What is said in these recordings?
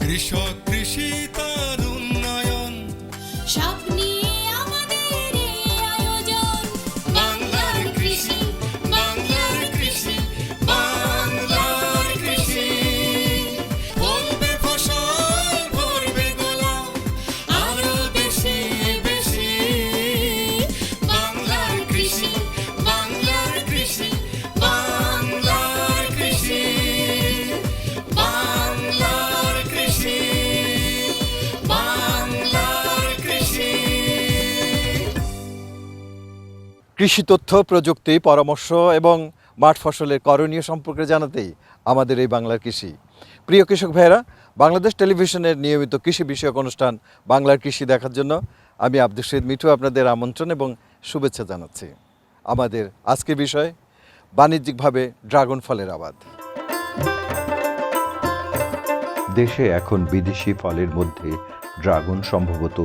কৃষক কৃষি কৃষি তথ্য, প্রযুক্তি, পরামর্শ এবং মাঠ ফসলের করণীয় সম্পর্কে জানাতেই আমাদের এই বাংলার কৃষি। প্রিয় কৃষক ভাইয়েরা, বাংলাদেশ টেলিভিশনের নিয়মিত কৃষি বিষয়ক অনুষ্ঠান বাংলার কৃষি দেখার জন্য আমি আব্দুল শহীদ মিঠু আপনাদের আমন্ত্রণ এবং শুভেচ্ছা জানাচ্ছি। আমাদের আজকের বিষয়, বাণিজ্যিকভাবে ড্রাগন ফলের আবাদ। দেশে এখন বিদেশি ফলের মধ্যে ড্রাগন সম্ভবত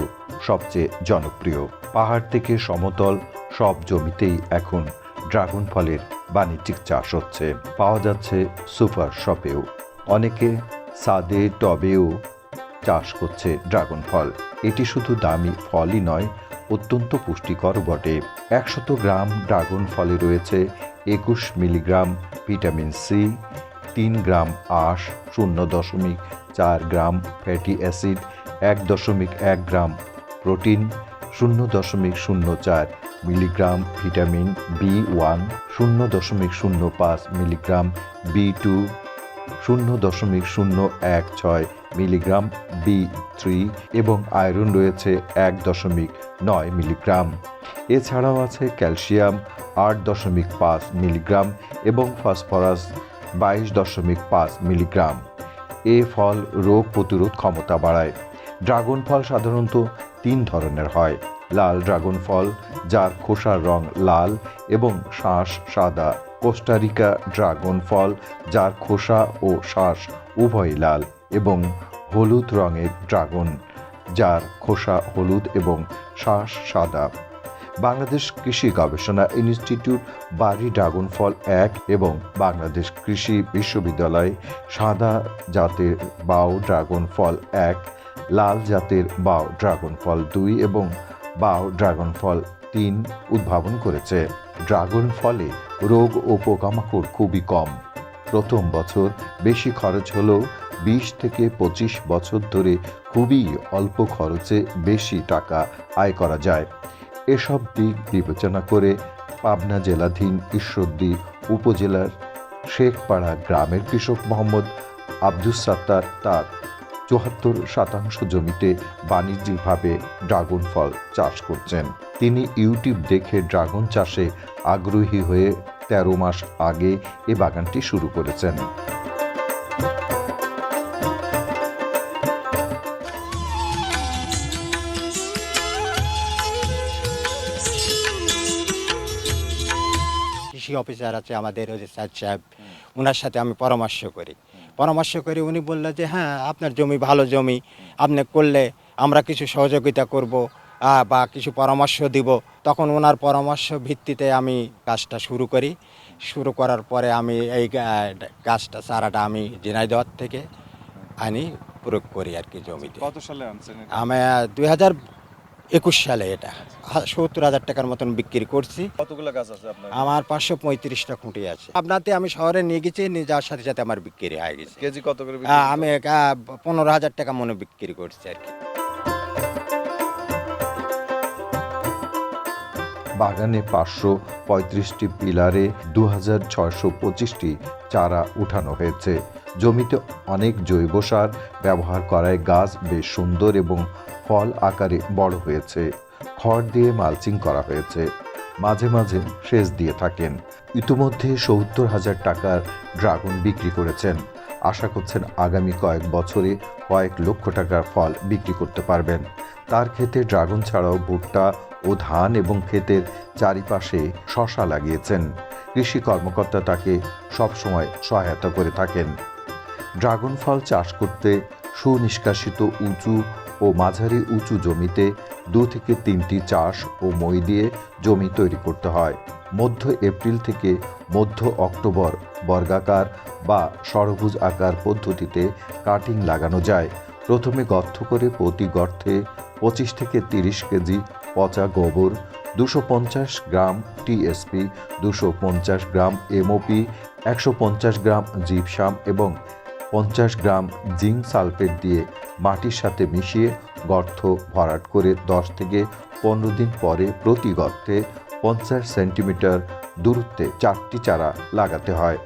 সবচেয়ে জনপ্রিয়। পাহাড় থেকে সমতল সব জমিতেই এখন ড্রাগন ফলের বাণিজ্যিক চাষ হচ্ছে। পাওয়া যাচ্ছে সুপার শপেও। অনেকে সাদে, টবেও চাষ করছে ড্রাগন ফল। এটি শুধু দামি ফলই নয়, অত্যন্ত পুষ্টিকর বটে। একশত গ্রাম ড্রাগন ফলে রয়েছে একুশ মিলিগ্রাম ভিটামিন সি, তিন গ্রাম আঁশ, শূন্য দশমিক চার গ্রাম ফ্যাটি অ্যাসিড, এক দশমিক এক গ্রাম প্রোটিন, শূন্য দশমিক শূন্য চার মিলিগ্রাম ভিটামিন বি ওয়ান শূন্য দশমিক শূন্য পাঁচ মিলিগ্রাম বি টু শূন্য দশমিক শূন্য এক ছয় মিলিগ্রাম বি থ্রি এবং আয়রন রয়েছে এক দশমিক নয় মিলিগ্রাম। এছাড়াও আছে ক্যালসিয়াম আট দশমিক পাঁচ মিলিগ্রাম এবং ফসফরাস বাইশ দশমিক পাঁচ মিলিগ্রাম। এ ফল রোগ প্রতিরোধ ক্ষমতা বাড়ায়। ড্রাগন ফল সাধারণত তিন ধরনের হয়। লাল ড্রাগন ফল যার খোসার রং লাল এবং শ্বাস সাদা। কোস্টারিকা ড্রাগন ফল যার খোসা ও শ্বাস উভয় লাল এবং হলুদ রঙের ড্রাগন, যার খোসা হলুদ এবং শ্বাস সাদা। বাংলাদেশ কৃষি গবেষণা ইনস্টিটিউট বাড়ি ড্রাগন ফল এক এবং বাংলাদেশ কৃষি বিশ্ববিদ্যালয় সাদা জাতের বাও ড্রাগন ফল এক, লাল জাতের বাও ড্রাগন ফল দুই এবং বাও ড্রাগন ফল তিন উদ্ভাবন করেছে। ড্রাগন ফলে রোগ ও পোকামাকড় খুবই কম। প্রথম বছর বেশি খরচ হলেও বিশ থেকে পঁচিশ বছর ধরে খুবই অল্প খরচে বেশি টাকা আয় করা যায়। এসব দিক বিবেচনা করে পাবনা জেলাধীন ঈশ্বরদী উপজেলার শেখপাড়া গ্রামের কৃষক মোহাম্মদ আব্দুস সাত্তার তার চুয়াত্তর শতাংশ জমিতে বাণিজ্যিকভাবে ড্রাগন ফল চাষ করছেন। তিনি ইউটিউব দেখে ড্রাগন চাষে আগ্রহী হয়ে তেরো মাস আগে এ বাগানটি শুরু করেছেন। কৃষি অফিসার আছে আমাদের সাহেব ওনার সাথে আমি পরামর্শ করি। পরামর্শ করে উনি বলল যে হ্যাঁ আপনার জমি ভালো জমি আপনি করলে আমরা কিছু সহযোগিতা করব বা কিছু পরামর্শ দিব। তখন ওনার পরামর্শ ভিত্তিতে আমি কাজটা শুরু করি। শুরু করার পরে আমি এই গাছটা চারাটা আমি ঝিনাইদহ থেকে আনি প্রয়োগ করি আর কি জমিতে। কত সালে আনছেন আমি দুই হাজার একুশ সালে এটা। সত্তর হাজার টাকার মতন বিক্রি করছি। কতগুলো গাছ আছে আপনার? আমার পাঁচশো পঁয়ত্রিশটা খুঁটি আছে। আপনাতে আমি শহরে নিয়ে গেছি নিয়ে যাওয়ার সাথে সাথে আমার বিক্রি হয়ে গেছে। কেজি কত করে আমি পনেরো হাজার টাকা মনে বিক্রি করছি আর কি। বাগানে পাঁচশো পঁয়ত্রিশটি পিলারে দু হাজার ছয়শো পঁচিশটি চারা উঠানো হয়েছে। জমিতে অনেক জৈব সার ব্যবহার করায় গাছ বেশ সুন্দর এবং ফল আকারে বড় হয়েছে। খড় দিয়ে মালচিং করা হয়েছে। মাঝে মাঝে সেচ দিয়ে থাকেন। ইতিমধ্যে সত্তর হাজার টাকার ড্রাগন বিক্রি করেছেন। আশা করছেন আগামী কয়েক বছরে কয়েক লক্ষ টাকার ফল বিক্রি করতে পারবেন। তার ক্ষেতে ড্রাগন ছাড়াও ভুট্টা ও ধান এবং ক্ষেতের চারিপাশে শশা লাগিয়েছেন। কৃষি কর্মকর্তা তাকে সবসময় সহায়তা করে থাকেন। ড্রাগন ফল চাষ করতে সুনিষ্কাশিত, উঁচু ও মাঝারি উঁচু জমিতে দু থেকে তিনটি চাষ ও মই দিয়ে জমি তৈরি করতে হয়। মধ্য এপ্রিল থেকে মধ্য অক্টোবর বর্গাকার বা ষড়ভুজ আকার পদ্ধতিতে কাটিং লাগানো যায়। প্রথমে গর্ত করে প্রতি গর্তে পঁচিশ থেকে তিরিশ কেজি পচা গোবর, দুশো পঞ্চাশ গ্রাম টিএসপি দুশো পঞ্চাশ গ্রাম এমওপি একশো পঞ্চাশ গ্রাম জিপসাম এবং পঞ্চাশ গ্রাম জিঙ্ক সালফেট দিয়ে মাটির সাথে মিশিয়ে গর্ত ভরাট করে দশ থেকে পনেরো দিন পরে প্রতি গর্তে পঞ্চাশ সেন্টিমিটার দূরত্বে চারটি চারা লাগাতে হয়।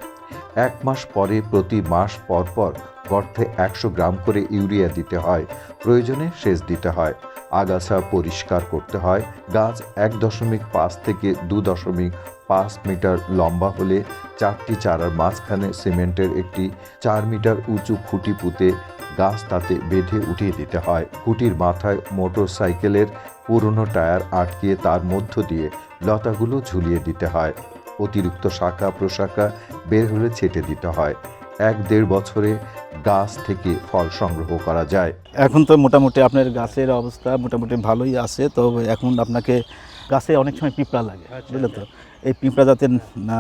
এক মাস পরে প্রতি মাস পরপর পর গর্তে একশো গ্রাম করে ইউরিয়া দিতে হয়। প্রয়োজনে সেচ দিতে হয়। আগাছা পরিষ্কার করতে হয়। গাছ এক দশমিক পাঁচ থেকে দু দশমিক পাঁচ মিটার লম্বা হলে চারটি চারার মাঝখানে সিমেন্টের একটি চার মিটার উঁচু খুঁটি পুঁতে গাছ তাতে বেঁধে উঠিয়ে দিতে হয়। খুঁটির মাথায় মোটর সাইকেলের পুরনো টায়ার আটকিয়ে তার মধ্য দিয়ে লতাগুলো ঝুলিয়ে দিতে হয়। অতিরিক্ত শাখা প্রশাখা বের হলে ছেটে দিতে হয়। এক দেড় বছরে গাছ থেকে ফল সংগ্রহ করা যায়। এখন তো মোটামুটি আপনার গাছের অবস্থা মোটামুটি ভালোই আছে তো এখন আপনাকে গাছে অনেক সময় পিঁপড়া লাগে বুঝলেন তো? এই পিঁপড়া যাতে না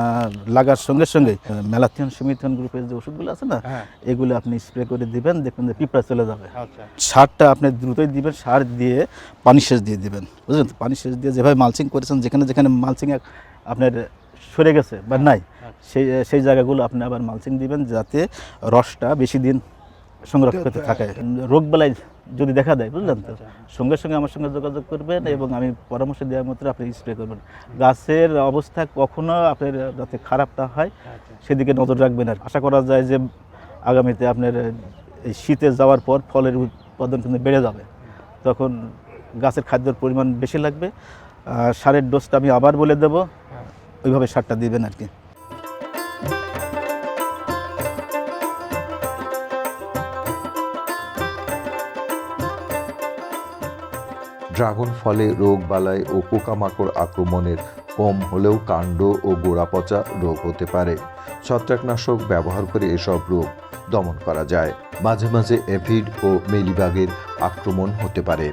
লাগার সঙ্গে সঙ্গে মেলাথিয়ন সুমিথিয়ন গ্রুপের যে ওষুধগুলো আছে না এগুলো আপনি স্প্রে করে দিবেন দেখবেন যে পিঁপড়া চলে যাবে। সারটা আপনি দ্রুতই দিবেন সার দিয়ে পানি সেচ দিয়ে দিবেন বুঝলেন তো? পানি সেচ দিয়ে যেভাবে মালচিং করেছেন যেখানে যেখানে মালচিং আপনার সরে গেছে বা নাই সেই সেই জায়গাগুলো আপনি আবার মালচিং দিবেন যাতে রসটা বেশি দিন সংরক্ষিত থাকে। রোগ বেলায় যদি দেখা দেয় বুঝলেন তো? সঙ্গে সঙ্গে আমার সঙ্গে যোগাযোগ করবেন এবং আমি পরামর্শ দেওয়ার মতো আপনি স্প্রে করবেন। গাছের অবস্থা কখনো আপনার যাতে খারাপ না হয় সেদিকে নজর রাখবেন আর। আশা করা যায় যে আগামীতে আপনার এই শীতে যাওয়ার পর ফলের উৎপাদন কিন্তু বেড়ে যাবে। তখন গাছের খাদ্যের পরিমাণ বেশি লাগবে। সারের ডোজটা আমি আবার বলে দেব। ওইভাবে সারটা দিবেন আর কি। ড্রাগন ফলে রোগ বালাই ও পোকামাকড় আক্রমণের কম হলেও কাণ্ড ও গোড়া পচা রোগ হতে পারে। ছত্রাকনাশক ব্যবহার করে এসব রোগ দমন করা যায়। মাঝে মাঝে এভিড ও মেলিবাগের আক্রমণ হতে পারে।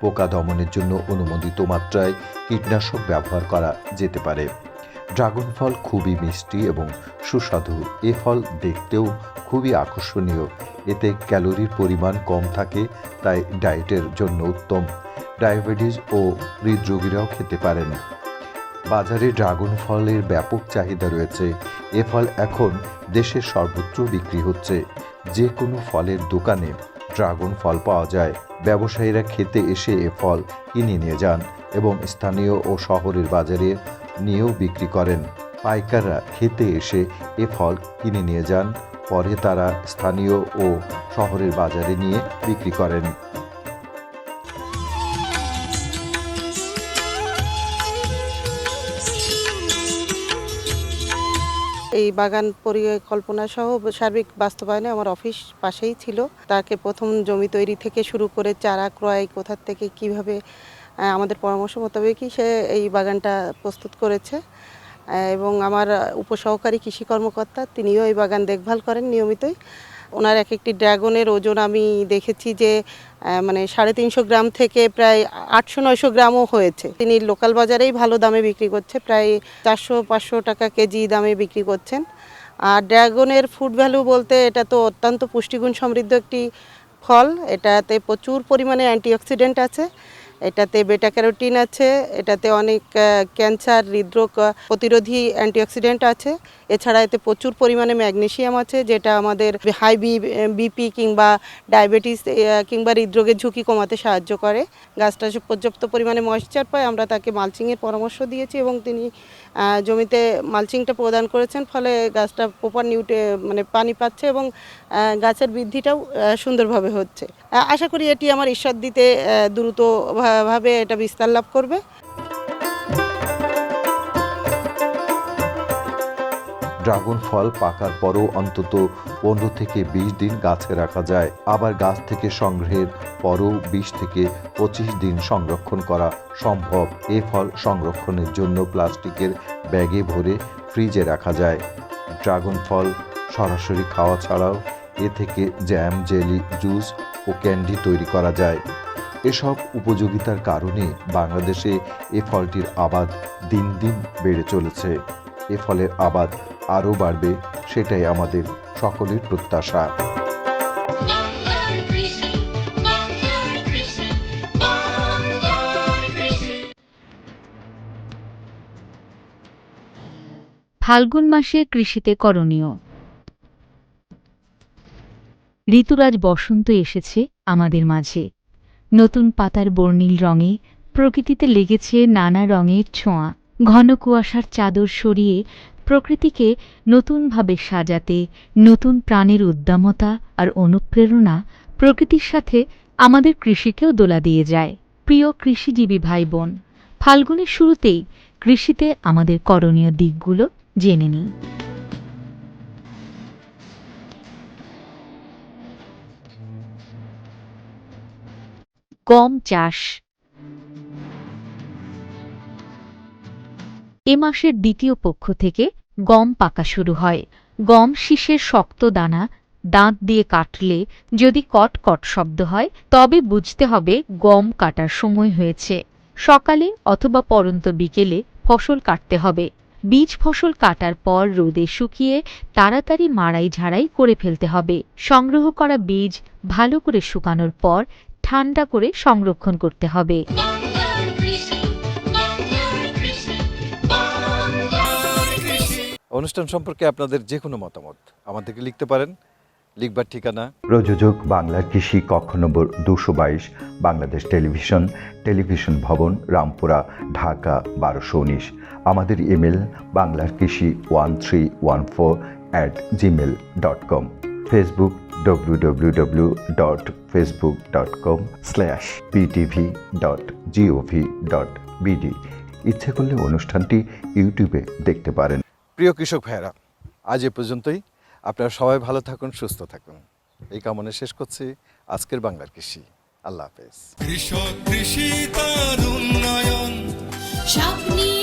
পোকা দমনের জন্য অনুমোদিত মাত্রায় কীটনাশক ব্যবহার করা যেতে পারে। ড্রাগন ফল খুবই মিষ্টি এবং সুস্বাদু। এ ফল দেখতেও খুবই আকর্ষণীয়। এতে ক্যালোরির পরিমাণ কম থাকে, তাই ডায়েটের জন্য উত্তম। ডায়াবেটিস ও হৃদরোগীরাও খেতে পারেন। বাজারে ড্রাগন ফলের ব্যাপক চাহিদা রয়েছে। এ ফল এখন দেশের সর্বত্র বিক্রি হচ্ছে। যে কোনো ফলের দোকানে ড্রাগন ফল পাওয়া যায়। ব্যবসায়ীরা খেতে এসে এ ফল কিনে নিয়ে যান এবং স্থানীয় ও শহরের বাজারে নিয়েও বিক্রি করেন। পাইকাররা খেতে এসে এ ফল কিনে নিয়ে যান। পরে তারা স্থানীয় ও শহরের বাজারে নিয়ে বিক্রি করেন। এই বাগান পরিকল্পনা সহ সার্বিক বাস্তবায়নে আমার অফিস পাশেই ছিল। তাকে প্রথম জমি তৈরি থেকে শুরু করে চারা ক্রয় কোথা থেকে কীভাবে আমাদের পরামর্শ মোতাবেকই সে এই বাগানটা প্রস্তুত করেছে। এবং আমার উপসহকারী কৃষি কর্মকর্তা, তিনিও এই বাগান দেখভাল করেন নিয়মিতই। ওনার এক একটি ড্রাগনের ওজন আমি দেখেছি যে মানে সাড়ে তিনশো গ্রাম থেকে প্রায় আটশো নয়শো গ্রামও হয়েছে। তিনি লোকাল বাজারেই ভালো দামে বিক্রি করছে, প্রায় চারশো পাঁচশো টাকা কেজি দামে বিক্রি করছেন। আর ড্রাগনের ফুড ভ্যালু বলতে এটা তো অত্যন্ত পুষ্টিগুণ সমৃদ্ধ একটি ফল। এটাতে প্রচুর পরিমাণে অ্যান্টিঅক্সিডেন্ট আছে। এটাতে বেটা ক্যারোটিন আছে, এটাতে অনেক ক্যান্সার, হৃদরোগ প্রতিরোধী অ্যান্টিঅক্সিডেন্ট আছে। এছাড়া এতে প্রচুর পরিমাণে ম্যাগনেশিয়াম আছে, যেটা আমাদের হাই বিপি কিংবা ডায়াবেটিস কিংবা হৃদরোগের ঝুঁকি কমাতে সাহায্য করে। গাছটা পর্যাপ্ত পরিমাণে ময়েশ্চার পায়, আমরা তাকে মালচিংয়ের পরামর্শ দিয়েছি এবং তিনি জমিতে মালচিংটা প্রদান করেছেন, ফলে গাছটা প্রপার নিউটে মানে পানি পাচ্ছে এবং গাছের বৃদ্ধিটাও সুন্দরভাবে হচ্ছে। আশা করি এটি আমার ঈশ্বর দিতে দ্রুত ভাবে এটা বিস্তার লাভ করবে। ড্রাগন ফল পাকার পরও অন্তত পনেরো থেকে বিশ দিন গাছে রাখা যায়। আবার গাছ থেকে সংগ্রহের পরও বিশ থেকে পঁচিশ দিন সংরক্ষণ করা সম্ভব। এ ফল সংরক্ষণের জন্য প্লাস্টিকের ব্যাগে ভরে ফ্রিজে রাখা যায়। ড্রাগন ফল সরাসরি খাওয়া ছাড়াও এ থেকে জ্যাম, জেলি, জুস ও ক্যান্ডি তৈরি করা যায়। এসব উপযোগিতার কারণে বাংলাদেশে এ ফলটির আবাদ দিন দিন বেড়ে চলেছে। এ ফলের আবাদ আরও বাড়বে, সেটাই আমাদের সকলের প্রত্যাশা। ফাল্গুন মাসে কৃষিতে করণীয়। ঋতুরাজ বসন্ত এসেছে আমাদের মাঝে। নতুন পাতার বর্ণিল রঙে, প্রকৃতিতে লেগেছে নানা রঙের ছোঁয়া। ঘন কুয়াশার চাদর সরিয়ে প্রকৃতিকে নতুনভাবে সাজাতে, নতুন প্রাণের উদ্দামতা আর অনুপ্রেরণা প্রকৃতির সাথে আমাদের কৃষিকেও দোলা দিয়ে যায়। প্রিয় কৃষিজীবী ভাই বোন ফাল্গুনের শুরুতেই কৃষিতে আমাদের করণীয় দিকগুলো জেনে নিই। গম চাষ। এ মাসের দ্বিতীয় পক্ষ থেকে গম পাকা শুরু হয়। গম শীষের শক্ত দানা, দাঁত দিয়ে কাটলে যদি কট কট শব্দ হয়, তবে বুঝতে হবে গম কাটার সময় হয়েছে। সকালে অথবা পরন্ত বিকেলে ফসল কাটতে হবে। বীজ ফসল কাটার পর রোদে শুকিয়ে তাড়াতাড়ি মাড়াই ঝাড়াই করে ফেলতে হবে। সংগ্রহ করা বীজ ভালো করে শুকানোর পর ঠান্ডা করে সংরক্ষণ করতে হবে। অনুষ্ঠান সম্পর্কে আপনাদের যে কোনো মতামত আমাদেরকে লিখতে পারেন। লিখবার ঠিকানা? প্রযোজক বাংলার কৃষি কক্ষ নম্বর দুশো বাইশ বাংলাদেশ টেলিভিশন টেলিভিশন ভবন রামপুরা ঢাকা বারোশো উনিশ। আমাদের ইমেল বাংলার কৃষি one three one four at Gmail dot com. Facebook W W W dot Facebook dot com slash PTV dot gov dot BD ইচ্ছে করলে অনুষ্ঠানটি ইউটিউবে দেখতে পারেন। প্রিয় কৃষক ভাইয়েরা আজ এ পর্যন্তই। আপনারা সবাই ভালো থাকুন সুস্থ থাকুন। এই কামনা শেষ করছি। আজকের বাংলার কৃষি। আল্লাহ হাফেজ। কৃষক কৃষি তার উন্নয়ন। স্বপ্নে